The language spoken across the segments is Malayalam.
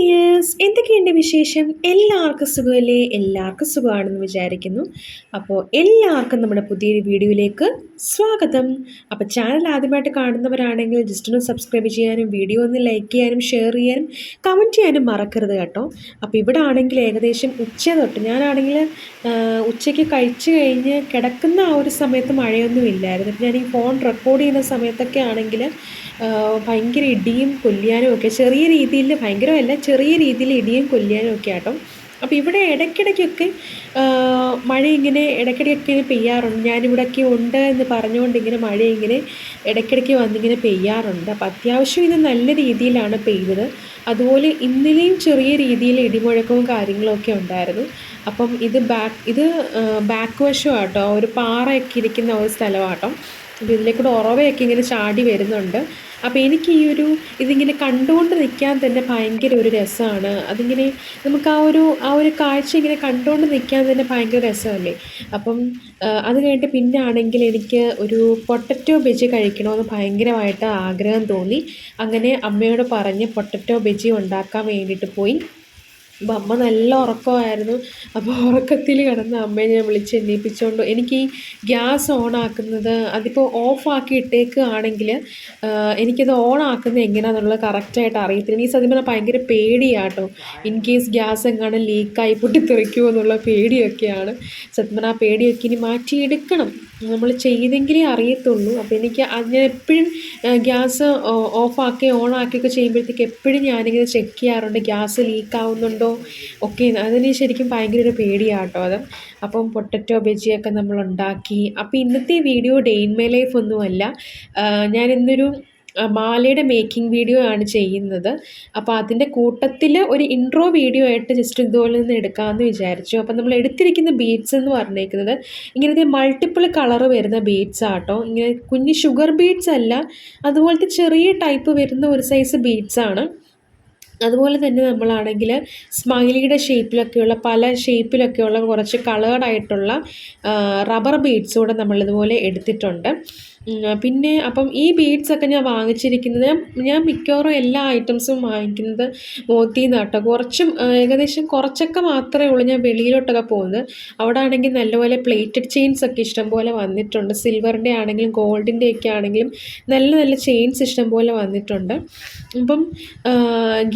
you. ഡിയേഴ്സ് എന്തൊക്കെയുണ്ട് വിശേഷം? എല്ലാവർക്കും സുഖമല്ലേ? എല്ലാവർക്കും സുഖമാണെന്ന് വിചാരിക്കുന്നു. അപ്പോൾ എല്ലാവർക്കും നമ്മുടെ പുതിയൊരു വീഡിയോയിലേക്ക് സ്വാഗതം. അപ്പോൾ ചാനൽ ആദ്യമായിട്ട് കാണുന്നവരാണെങ്കിൽ ജസ്റ്റ് ഒന്ന് സബ്സ്ക്രൈബ് ചെയ്യാനും വീഡിയോ ഒന്ന് ലൈക്ക് ചെയ്യാനും ഷെയർ ചെയ്യാനും കമന്റ് ചെയ്യാനും മറക്കരുത് കേട്ടോ. അപ്പോൾ ഇവിടെ ആണെങ്കിൽ ഏകദേശം ഉച്ച തൊട്ട് ഞാനാണെങ്കിൽ ഉച്ചയ്ക്ക് കഴിച്ച് കഴിഞ്ഞ് കിടക്കുന്ന ആ ഒരു സമയത്ത് മഴയൊന്നും ഇല്ലായിരുന്നു. ഞാൻ ഈ ഫോൺ റെക്കോർഡ് ചെയ്യുന്ന സമയത്തൊക്കെ ആണെങ്കിൽ ഭയങ്കര ഇടിയും കൊല്ലിയാനും ഒക്കെ ചെറിയ രീതിയിൽ ഭയങ്കരമല്ല ചെറിയ രീതിയിൽ ഇടിയും കൊല്ലിയാനും ഒക്കെ ആട്ടോ. അപ്പോൾ ഇവിടെ ഇടയ്ക്കിടയ്ക്കൊക്കെ മഴ ഇങ്ങനെ ഇടയ്ക്കിടയ്ക്കൊക്കെ ഇങ്ങനെ പെയ്യാറുണ്ട്. ഞാനിവിടെയൊക്കെ ഉണ്ട് എന്ന് പറഞ്ഞുകൊണ്ട് ഇങ്ങനെ മഴ ഇങ്ങനെ ഇടയ്ക്കിടയ്ക്ക് വന്നിങ്ങനെ പെയ്യാറുണ്ട്. അപ്പോൾ അത്യാവശ്യം ഇത് നല്ല രീതിയിലാണ് പെയ്തത്. അതുപോലെ ഇന്നലെയും ചെറിയ രീതിയിൽ ഇടിമുഴക്കവും കാര്യങ്ങളൊക്കെ ഉണ്ടായിരുന്നു. അപ്പം ഇത് ബാക്ക് ഇത് ബാക്ക് വശമാട്ടോ. ഒരു പാറയൊക്കെ ഇരിക്കുന്ന ഒരു സ്ഥലമാട്ടോ. അപ്പോൾ ഇതിലേക്കൂടെ ഉറവയൊക്കെ ഇങ്ങനെ ചാടി വരുന്നുണ്ട്. അപ്പോൾ എനിക്ക് ഈ ഒരു ഇതിങ്ങനെ കണ്ടുകൊണ്ട് നിൽക്കാൻ തന്നെ ഭയങ്കര ഒരു രസമാണ്. അതിങ്ങനെ നമുക്ക് ആ ഒരു ആ ഒരു കാഴ്ച ഇങ്ങനെ കണ്ടുകൊണ്ട് നിൽക്കാൻ തന്നെ ഭയങ്കര രസമല്ലേ? അപ്പം അത് കഴിഞ്ഞിട്ട് പിന്നെ ആണെങ്കിൽ എനിക്ക് ഒരു പൊട്ടറ്റോ ബജി കഴിക്കണമെന്ന് ഭയങ്കരമായിട്ട് ആഗ്രഹം തോന്നി. അങ്ങനെ അമ്മയോട് പറഞ്ഞ് പൊട്ടറ്റോ ബജി ഉണ്ടാക്കാൻ വേണ്ടിയിട്ട് പോയി. അപ്പോൾ അമ്മ നല്ല ഉറക്കമായിരുന്നു. അപ്പോൾ ഉറക്കത്തിൽ കിടന്ന് അമ്മയെ ഞാൻ വിളിച്ച് എണ്ണീപ്പിച്ചുകൊണ്ട് എനിക്ക് ഈ ഗ്യാസ് ഓൺ ആക്കുന്നത് അതിപ്പോൾ ഓഫ് ആക്കി ഇട്ടേക്കുകയാണെങ്കിൽ എനിക്കത് ഓൺ ആക്കുന്നത് എങ്ങനെയാണെന്നുള്ളത് കറക്റ്റായിട്ട് അറിയത്തില്ല. എനിക്ക് സത്യം പറഞ്ഞാൽ ഭയങ്കര പേടിയാട്ടോ ഇൻ കേസ് ഗ്യാസ് എങ്ങാനും ലീക്കായി പൊട്ടിത്തെറിക്കുമോ എന്നുള്ള പേടിയൊക്കെയാണ്. സത്യം പറഞ്ഞാൽ ആ പേടിയൊക്കെ ഇനി മാറ്റിയെടുക്കണം. നമ്മൾ ചെയ്തെങ്കിലേ അറിയത്തുള്ളൂ. അപ്പോൾ എനിക്ക് ഞാൻ എപ്പോഴും ഗ്യാസ് ഓഫാക്കി ഓൺ ആക്കിയൊക്കെ ചെയ്യുമ്പോഴത്തേക്ക് എപ്പോഴും ഞാനിങ്ങനെ ചെക്ക് ചെയ്യാറുണ്ട്. ഗ്യാസ് ലീക്ക് ആവുന്നുണ്ടോ ഒക്കെ അതിന് ശരിക്കും ഭയങ്കര ഒരു പേടിയാട്ടോ അത്. അപ്പം പൊട്ടറ്റോ ബജിയൊക്കെ നമ്മൾ ഉണ്ടാക്കി അപ്പോൾ ഇന്നത്തെ video day in my life ഒന്നുമല്ല. ഞാൻ ഇന്നൊരു മാലയുടെ മേക്കിംഗ് വീഡിയോ ആണ് ചെയ്യുന്നത്. അപ്പോൾ അതിന്റെ കൂട്ടത്തിൽ ഒരു ഇൻട്രോ വീഡിയോ ആയിട്ട് ജസ്റ്റ് ഇതുപോലെ നിന്ന് എടുക്കാമെന്ന് വിചാരിച്ചു. അപ്പോൾ നമ്മൾ എടുത്തിരിക്കുന്ന ബീറ്റ്സ് എന്ന് പറഞ്ഞേക്കുന്നത് ഇങ്ങനത്തെ മൾട്ടിപ്പിൾ കളർ വരുന്ന ബീഡ്സ് ആട്ടോ. ഇങ്ങനെ കുഞ്ഞ് ഷുഗർ ബീറ്റ്സ് അല്ല അതുപോലത്തെ ചെറിയ ടൈപ്പ് വരുന്ന ഒരു സൈസ് ബീഡ്സ് ആണ്. അതുപോലെ തന്നെ നമ്മളാണെങ്കിൽ സ്മൈലിയുടെ ഷേപ്പിലൊക്കെയുള്ള പല ഷേപ്പിലൊക്കെയുള്ള കുറച്ച് കളേർഡായിട്ടുള്ള റബ്ബർ ബീഡ്സ് കൂടെ നമ്മളിതുപോലെ എടുത്തിട്ടുണ്ട്. പിന്നെ അപ്പം ഈ ബീഡ്സൊക്കെ ഞാൻ വാങ്ങിച്ചിരിക്കുന്നത് ഞാൻ മിക്കവാറും എല്ലാ ഐറ്റംസും വാങ്ങിക്കുന്നത് മോത്തി നാട്ടോ. കുറച്ചും ഏകദേശം കുറച്ചൊക്കെ മാത്രമേ ഉള്ളൂ ഞാൻ വെളിയിലോട്ടൊക്കെ പോകുന്നത്. അവിടെ ആണെങ്കിൽ നല്ലപോലെ പ്ലേറ്റഡ് ചെയിൻസ് ഒക്കെ ഇഷ്ടംപോലെ വന്നിട്ടുണ്ട്. സിൽവറിന്റെ ആണെങ്കിലും ഗോൾഡിന്റെ ഒക്കെ ആണെങ്കിലും നല്ല നല്ല ചെയിൻസ് ഇഷ്ടംപോലെ വന്നിട്ടുണ്ട്. അപ്പം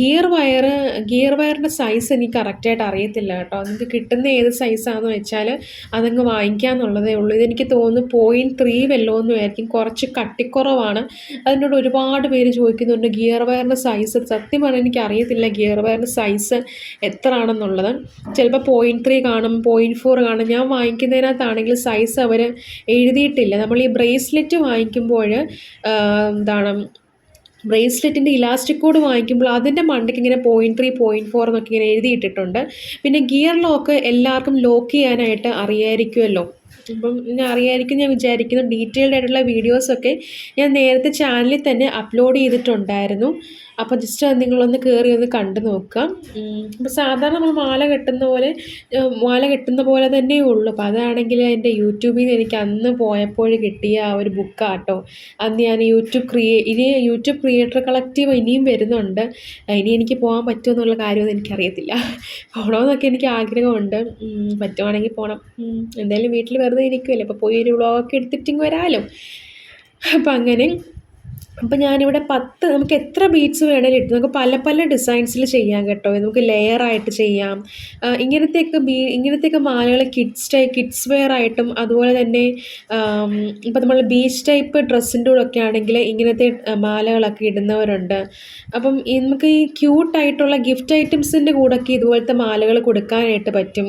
ഗിയർ വയർ ഗിയർ വയറിന്റെ സൈസ് എനിക്ക് കറക്റ്റായിട്ട് അറിയത്തില്ല കേട്ടോ. നിങ്ങൾക്ക് കിട്ടുന്ന ഏത് സൈസാണെന്ന് വെച്ചാൽ അതങ്ങ് വാങ്ങിക്കാമെന്നുള്ളതേ ഉള്ളൂ. ഇതെനിക്ക് തോന്നുന്നു പോയിന്റ് ത്രീ വല്ലോ എന്ന് ആയിരിക്കും. കുറച്ച് കട്ടിക്കുറവാണ്. അതിനോട് ഒരുപാട് പേര് ചോദിക്കുന്നുണ്ട് ഗിയർ വയറിന്റെ സൈസ് സത്യം പറഞ്ഞാൽ എനിക്ക് അറിയത്തില്ല ഗിയർ വയറിന്റെ സൈസ് എത്ര ആണെന്നുള്ളത് ചിലപ്പോൾ പോയിന്റ് ത്രീ കാണും പോയിന്റ് ഫോർ കാണും. ഞാൻ വാങ്ങിക്കുന്നതിനകത്താണെങ്കിൽ സൈസ് അവർ എഴുതിയിട്ടില്ല. നമ്മൾ ഈ ബ്രേസ്ലെറ്റ് വാങ്ങിക്കുമ്പോൾ എന്താണ് ബ്രേസ്ലെറ്റിന്റെ ഇലാസ്റ്റിക് കോഡ് വാങ്ങിക്കുമ്പോൾ അതിന്റെ മണ്ടയ്ക്ക് ഇങ്ങനെ പോയിന്റ് ത്രീ പോയിന്റ് ഫോർ എന്നൊക്കെ ഇങ്ങനെ എഴുതിയിട്ടിട്ടുണ്ട്. പിന്നെ ഗിയർ ലോക്ക് എല്ലാവർക്കും ലോക്ക് ചെയ്യാനായിട്ട് അറിയായിരിക്കുമല്ലോ. അപ്പം ഞാൻ അറിയായിരിക്കും ഞാൻ വിചാരിക്കുന്നു ഡീറ്റെയിൽഡ് ആയിട്ടുള്ള വീഡിയോസൊക്കെ ഞാൻ നേരത്തെ ചാനലിൽ തന്നെ അപ്ലോഡ് ചെയ്തിട്ടുണ്ടായിരുന്നു. അപ്പോൾ ജസ്റ്റ് നിങ്ങളൊന്ന് കയറി ഒന്ന് കണ്ടു നോക്കുക അപ്പോൾ സാധാരണ നമ്മൾ മാല കെട്ടുന്ന പോലെ മാല കെട്ടുന്ന പോലെ തന്നെ ഉള്ളൂ. അപ്പോൾ അതാണെങ്കിൽ എന്റെ യൂട്യൂബിൽ നിന്ന് എനിക്ക് അന്ന് പോയപ്പോൾ കിട്ടിയ ആ ഒരു ബുക്കാട്ടോ അന്ന് ഞാൻ യൂട്യൂബ് ക്രിയേ ഇനി യൂട്യൂബ് ക്രിയേറ്റർ കളക്റ്റീവ് ഇനിയും വരുന്നുണ്ട്. ഇനി എനിക്ക് പോകാൻ പറ്റുമോ എന്നുള്ള കാര്യമൊന്നും എനിക്കറിയത്തില്ല. പോകണമെന്നൊക്കെ എനിക്ക് ആഗ്രഹമുണ്ട്. പറ്റുവാണെങ്കിൽ പോകണം എന്തായാലും വീട്ടിൽ വെറുതെ ഇരിക്കുമല്ലോ അപ്പോൾ പോയി ഒരു വ്ളോഗൊക്കെ എടുത്തിട്ടിങ്ങ് വരാമല്ലോ അപ്പം അങ്ങനെ അപ്പോൾ ഞാനിവിടെ പത്ത് നമുക്ക് എത്ര ബീഡ്സ് വേണേലും ഇട്ട് നമുക്ക് പല പല ഡിസൈൻസിൽ ചെയ്യാം കേട്ടോ. നമുക്ക് ലെയറായിട്ട് ചെയ്യാം. ഇങ്ങനത്തെയൊക്കെ ബീ ഇങ്ങനത്തെയൊക്കെ മാലകൾ കിഡ്സ് ടൈപ്പ് കിഡ്സ് വെയർ ആയിട്ടും അതുപോലെ തന്നെ ഇപ്പോൾ നമ്മൾ ബീച്ച് ടൈപ്പ് ഡ്രസ്സിന്റെ കൂടെ ഒക്കെ ആണെങ്കിൽ ഇങ്ങനത്തെ മാലകളൊക്കെ ഇടുന്നവരുണ്ട്. അപ്പം നമുക്ക് ഈ ക്യൂട്ടായിട്ടുള്ള ഗിഫ്റ്റ് ഐറ്റംസിന്റെ കൂടെയൊക്കെ ഇതുപോലത്തെ മാലകൾ കൊടുക്കാനായിട്ട് പറ്റും.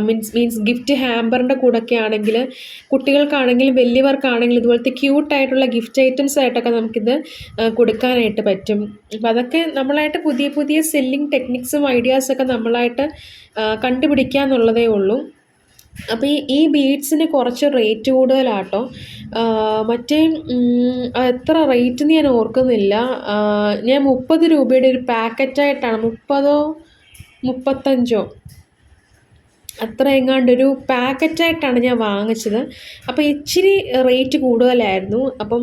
മീൻസ് മീൻസ് ഗിഫ്റ്റ് ഹാമ്പറിന്റെ കൂടെയൊക്കെ ആണെങ്കിൽ കുട്ടികൾക്കാണെങ്കിലും വലിയവർക്കാണെങ്കിലും ഇതുപോലത്തെ ക്യൂട്ടായിട്ടുള്ള ഗിഫ്റ്റ് ഐറ്റംസ് ആയിട്ടൊക്കെ നമുക്കിത് കൊടുക്കാനായിട്ട് പറ്റും. അപ്പോൾ അതൊക്കെ നമ്മളായിട്ട് പുതിയ പുതിയ സെല്ലിംഗ് ടെക്നിക്സും ഐഡിയാസൊക്കെ നമ്മളായിട്ട് കണ്ടുപിടിക്കുക എന്നുള്ളതേ ഉള്ളൂ. അപ്പോൾ ഈ ഈ ബീഡ്സിന് കുറച്ച് റേറ്റ് കൂടുതലാട്ടോ. മറ്റേ എത്ര റേറ്റ് എന്ന് ഞാൻ ഓർക്കുന്നില്ല. ഞാൻ മുപ്പത് രൂപയുടെ ഒരു പാക്കറ്റായിട്ടാണ് മുപ്പതോ മുപ്പത്തഞ്ചോ അത്ര എങ്ങാണ്ടൊരു പാക്കറ്റായിട്ടാണ് ഞാൻ വാങ്ങിച്ചത്. അപ്പോൾ ഇച്ചിരി റേറ്റ് കൂടുതലായിരുന്നു. അപ്പം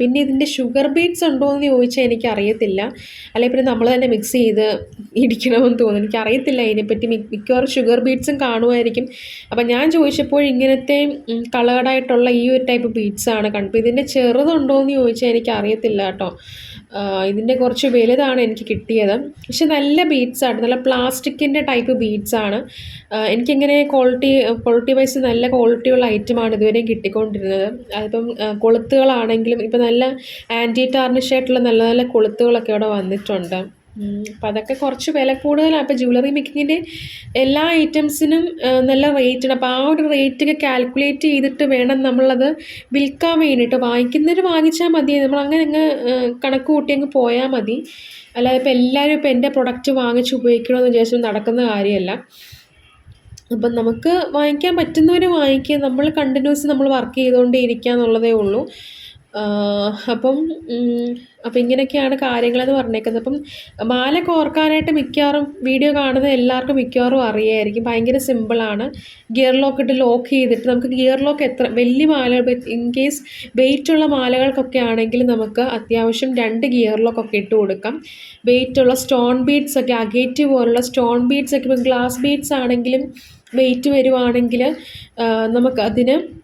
പിന്നെ ഇതിന്റെ ഷുഗർ ബീറ്റ്സ് ഉണ്ടോ എന്ന് ചോദിച്ചാൽ എനിക്കറിയത്തില്ല. അല്ലെങ്കിൽ പിന്നെ നമ്മൾ തന്നെ മിക്സ് ചെയ്ത് ഇടിക്കണമെന്ന് തോന്നുന്നു. എനിക്കറിയത്തില്ല അതിനെപ്പറ്റി മിക്കവാറും ഷുഗർ ബീറ്റ്സും കാണുമായിരിക്കും. അപ്പം ഞാൻ ചോദിച്ചപ്പോൾ ഇങ്ങനത്തെ കളേർഡായിട്ടുള്ള ഈ ഒരു ടൈപ്പ് ബീറ്റ്സാണ് കണ്ടത്. ഇതിന്റെ ചെറുതുണ്ടോ എന്ന് ചോദിച്ചാൽ എനിക്കറിയത്തില്ല കേട്ടോ. ഇതിന്റെ കുറച്ച് വലുതാണ് എനിക്ക് കിട്ടിയത്. പക്ഷെ നല്ല ബീഡ്സ് ആണ്. നല്ല പ്ലാസ്റ്റിക്കിന്റെ ടൈപ്പ് ബീഡ്സ് ആണ്. എനിക്കിങ്ങനെ ക്വാളിറ്റി ക്വാളിറ്റി വൈസ് നല്ല ക്വാളിറ്റിയുള്ള ഐറ്റമാണ് ഇതുവരെയും കിട്ടിക്കൊണ്ടിരുന്നത്. അതിപ്പം കൊളുത്തുകളാണെങ്കിലും ഇപ്പം നല്ല ആന്റി ടാർണിഷ് ആയിട്ടുള്ള നല്ല നല്ല കൊളുത്തുകളൊക്കെ ഇവിടെ വന്നിട്ടുണ്ട്. അപ്പം അതൊക്കെ കുറച്ച് വില കൂടുതലാണ്. അപ്പോൾ ജ്വല്ലറി മേക്കിങ്ങിന്റെ എല്ലാ ഐറ്റംസിനും നല്ല റേറ്റ് ഉണ്ട്. അപ്പോൾ ആ ഒരു റേറ്റൊക്കെ കാൽക്കുലേറ്റ് ചെയ്തിട്ട് വേണം നമ്മളത് വിൽക്കാൻ വേണ്ടിയിട്ട്. വാങ്ങിക്കുന്നവർ വാങ്ങിച്ചാൽ മതി. നമ്മൾ അങ്ങനെ അങ്ങ് കണക്ക് കൂട്ടി അങ്ങ് പോയാൽ മതി. അല്ലാതെ ഇപ്പോൾ എല്ലാവരും ഇപ്പോൾ എന്റെ പ്രൊഡക്റ്റ് വാങ്ങിച്ച് ഉപയോഗിക്കണമെന്ന് വിചാരിച്ചു നടക്കുന്ന കാര്യമല്ല. അപ്പം നമുക്ക് വാങ്ങിക്കാൻ പറ്റുന്നവർ വാങ്ങിക്കുക. നമ്മൾ കണ്ടിന്യൂസ് നമ്മൾ വർക്ക് ചെയ്തുകൊണ്ടേ ഇരിക്കുക എന്നുള്ളതേ ഉള്ളൂ. അപ്പം അപ്പം ഇങ്ങനെയൊക്കെയാണ് കാര്യങ്ങളെന്ന് പറഞ്ഞേക്കുന്നത്. അപ്പം മാല കോർക്കാനായിട്ട് മിക്കവാറും വീഡിയോ കാണുന്ന എല്ലാവർക്കും മിക്കവാറും അറിയായിരിക്കും. ഭയങ്കര സിമ്പിളാണ് ഗിയർ ലോക്ക് ഇട്ട് ലോക്ക് ചെയ്തിട്ട് നമുക്ക് ഗിയർ ലോക്ക് എത്ര വലിയ മാല ഇൻ കേസ് വെയിറ്റുള്ള മാലകൾക്കൊക്കെ ആണെങ്കിൽ നമുക്ക് അത്യാവശ്യം രണ്ട് ഗിയർ ലോക്കൊക്കെ ഇട്ട് കൊടുക്കാം. വെയിറ്റുള്ള സ്റ്റോൺ ബീഡ്സ് ഒക്കെ അഗേറ്റ് പോലുള്ള സ്റ്റോൺ ബീഡ്സ് ഒക്കെ ഗ്ലാസ് ബീഡ്സ് ആണെങ്കിലും വെയിറ്റ് വരുവാണെങ്കിൽ നമുക്ക് അതിന്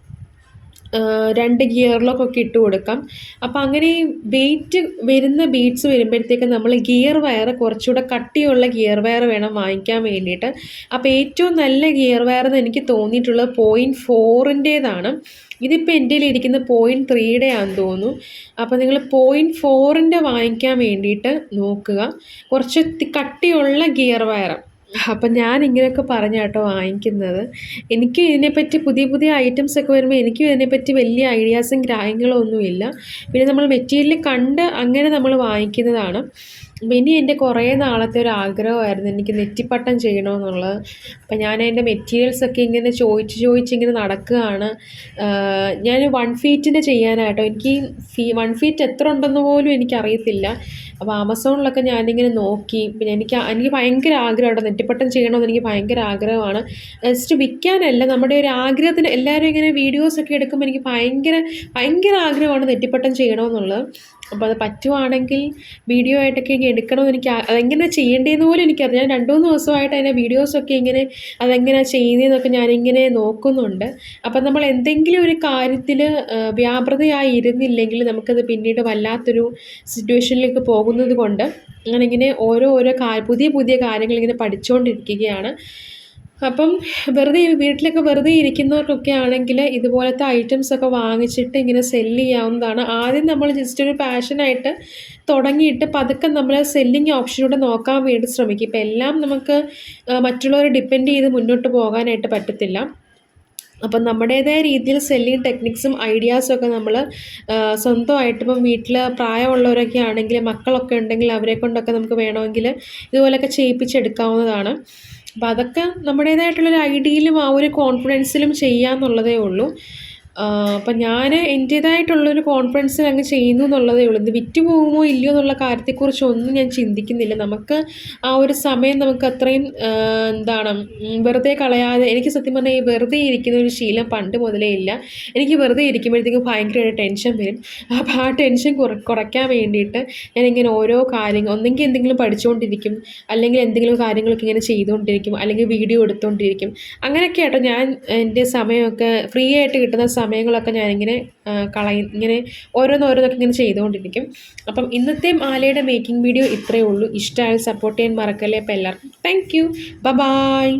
രണ്ട് ഗിയറിലൊക്കെ ഇട്ട് കൊടുക്കാം. അപ്പോൾ അങ്ങനെ വെയിറ്റ് വരുന്ന ബീഡ്സ് വരുമ്പോഴത്തേക്ക് നമ്മൾ ഗിയർ വയർ കുറച്ചുകൂടെ കട്ടിയുള്ള ഗിയർ വയർ വേണം വാങ്ങിക്കാൻ വേണ്ടിയിട്ട്. അപ്പോൾ ഏറ്റവും നല്ല ഗിയർ വയർ എന്ന് എനിക്ക് തോന്നിയിട്ടുള്ളത് പോയിന്റ് ഫോറിന്റേതാണ് ഇതിപ്പോൾ എന്റെ ഇരിക്കുന്ന പോയിന്റ് ത്രീയുടെ ആണെന്ന് തോന്നുന്നു. അപ്പോൾ നിങ്ങൾ പോയിന്റ് ഫോറിന്റെ വാങ്ങിക്കാൻ വേണ്ടിയിട്ട് നോക്കുക. കുറച്ച് കട്ടിയുള്ള ഗിയർ വയർ അപ്പം ഞാൻ ഇങ്ങനെയൊക്കെ പറഞ്ഞ കേട്ടോ വാങ്ങിക്കുന്നത്. എനിക്ക് ഇതിനെപ്പറ്റി പുതിയ പുതിയ ഐറ്റംസ് ഒക്കെ വരുമ്പോൾ എനിക്കും ഇതിനെപ്പറ്റി വലിയ ഐഡിയാസും ഗ്രാഹ്യങ്ങളും ഒന്നുമില്ല പിന്നെ നമ്മൾ മെറ്റീരിയൽ കണ്ട് അങ്ങനെ നമ്മൾ വാങ്ങിക്കുന്നതാണ്. ഇനി എന്റെ കുറേ നാളത്തെ ഒരു ആഗ്രഹമായിരുന്നു എനിക്ക് നെറ്റിപ്പട്ടം ചെയ്യണമെന്നുള്ളത് അപ്പം ഞാൻ അതിന്റെ മെറ്റീരിയൽസൊക്കെ ഇങ്ങനെ ചോദിച്ച് ചോദിച്ച് ഇങ്ങനെ നടക്കുകയാണ്. ഞാൻ വൺ ഫീറ്റിന്റെ ചെയ്യാനായിട്ടോ. എനിക്ക് ഫീ വൺ ഫീറ്റ് എത്ര ഉണ്ടെന്ന് പോലും എനിക്കറിയത്തില്ല. അപ്പോൾ ആമസോണിലൊക്കെ ഞാനിങ്ങനെ നോക്കി. പിന്നെ എനിക്ക് എനിക്ക് ഭയങ്കര ആഗ്രഹമാണ് നെറ്റിപ്പട്ടം ചെയ്യണമെന്ന് എനിക്ക് ഭയങ്കര ആഗ്രഹമാണ്. ജസ്റ്റ് വിൽക്കാനല്ല. നമ്മുടെ ഒരു ആഗ്രഹത്തിന് എല്ലാവരും ഇങ്ങനെ വീഡിയോസൊക്കെ എടുക്കുമ്പോൾ എനിക്ക് ഭയങ്കര ഭയങ്കര ആഗ്രഹമാണ് നെറ്റിപ്പട്ടം ചെയ്യണമെന്നുള്ളത് അപ്പോൾ അത് പറ്റുവാണെങ്കിൽ വീഡിയോ ആയിട്ടൊക്കെ ഇനി എടുക്കണമെന്ന് എനിക്ക് അതെങ്ങനെ ചെയ്യേണ്ടതെന്ന് പോലും എനിക്കറിയാം ഞാൻ രണ്ട് മൂന്ന് ദിവസമായിട്ട് അതിന്റെ വീഡിയോസൊക്കെ ഇങ്ങനെ അതെങ്ങനെയാണ് ചെയ്യുന്നതെന്നൊക്കെ ഞാനിങ്ങനെ നോക്കുന്നുണ്ട്. അപ്പം നമ്മൾ എന്തെങ്കിലും ഒരു കാര്യത്തിൽ വ്യാപൃതയായി ഇരുന്നില്ലെങ്കിൽ നമുക്കത് പിന്നീട് വല്ലാത്തൊരു സിറ്റുവേഷനിലേക്ക് പോകുന്നത് കൊണ്ട് അങ്ങനെ ഇങ്ങനെ ഓരോ ഓരോ പുതിയ പുതിയ കാര്യങ്ങൾ ഇങ്ങനെ പഠിച്ചുകൊണ്ടിരിക്കുകയാണ് അപ്പം വെറുതെ വീട്ടിലൊക്കെ വെറുതെ ഇരിക്കുന്നവർക്കൊക്കെ ആണെങ്കിൽ ഇതുപോലത്തെ ഐറ്റംസ് ഐറ്റംസൊക്കെ വാങ്ങിച്ചിട്ട് ഇങ്ങനെ സെല്ല് ചെയ്യാവുന്നതാണ്. ആദ്യം നമ്മൾ ജസ്റ്റ് ഒരു പാഷനായിട്ട് തുടങ്ങിയിട്ട് പതുക്കെ നമ്മൾ സെല്ലിങ് ഓപ്ഷനിലൂടെ നോക്കാൻ വേണ്ടി ശ്രമിക്കും. ഇപ്പം എല്ലാം നമുക്ക് മറ്റുള്ളവരെ ഡിപ്പെൻഡ് ചെയ്ത് മുന്നോട്ട് പോകാനായിട്ട് പറ്റത്തില്ല. അപ്പം നമ്മുടേതായ രീതിയിൽ സെല്ലിങ് ടെക്നിക്സും ഐഡിയാസും ഒക്കെ നമ്മൾ സ്വന്തമായിട്ട് ഇപ്പം വീട്ടിൽ പ്രായമുള്ളവരൊക്കെ ആണെങ്കിൽ മക്കളൊക്കെ ഉണ്ടെങ്കിൽ അവരെ കൊണ്ടൊക്കെ നമുക്ക് വേണമെങ്കിൽ ഇതുപോലെയൊക്കെ ചെയ്യിപ്പിച്ചെടുക്കാവുന്നതാണ്. അപ്പോൾ അതൊക്കെ നമ്മുടേതായിട്ടുള്ളൊരു ഐഡിയയിലും ആ ഒരു കോൺഫിഡൻസിലും ചെയ്യാന്നുള്ളതേ ഉള്ളൂ. അപ്പം ഞാൻ എന്റേതായിട്ടുള്ളൊരു കോൺഫിഡൻസിൽ അങ്ങ് ചെയ്യുന്നു എന്നുള്ളതേ ഉള്ളൂ. ഇത് വിറ്റ് പോകുമോ ഇല്ലയോ എന്നുള്ള കാര്യത്തെക്കുറിച്ചൊന്നും ഞാൻ ചിന്തിക്കുന്നില്ല. നമുക്ക് ആ ഒരു സമയം നമുക്ക് അത്രയും എന്താണ് വെറുതെ കളയാതെ എനിക്ക് സത്യം പറഞ്ഞാൽ ഈ വെറുതെ ഇരിക്കുന്ന ഒരു ശീലം പണ്ട് മുതലേ ഇല്ല. എനിക്ക് വെറുതെ ഇരിക്കുമ്പോഴത്തേക്കും ഭയങ്കരമായിട്ട് ടെൻഷൻ വരും. അപ്പോൾ ആ ടെൻഷൻ കുറ കുറയ്ക്കാൻ വേണ്ടിയിട്ട് ഞാനിങ്ങനെ ഓരോ കാര്യങ്ങൾ ഒന്നെങ്കിൽ എന്തെങ്കിലും പഠിച്ചുകൊണ്ടിരിക്കും അല്ലെങ്കിൽ എന്തെങ്കിലും കാര്യങ്ങളൊക്കെ ഇങ്ങനെ ചെയ്തുകൊണ്ടിരിക്കും അല്ലെങ്കിൽ വീഡിയോ എടുത്തുകൊണ്ടിരിക്കും അങ്ങനെയൊക്കെ ആട്ടോ ഞാൻ എന്റെ സമയമൊക്കെ ഫ്രീ ആയിട്ട് കിട്ടുന്ന സമയം സമയങ്ങളൊക്കെ ഞാനിങ്ങനെ കളയി ഇങ്ങനെ ഓരോന്നോരോന്നൊക്കെ ഇങ്ങനെ ചെയ്തുകൊണ്ടിരിക്കും. അപ്പം ഇന്നത്തെ ആലയുടെ മേക്കിംഗ് വീഡിയോ ഇത്രയേ ഉള്ളൂ. ഇഷ്ടമായ സപ്പോർട്ട് ചെയ്യാൻ മറക്കല്ലേ അപ്പം എല്ലാവർക്കും താങ്ക് യു ബ ബായ്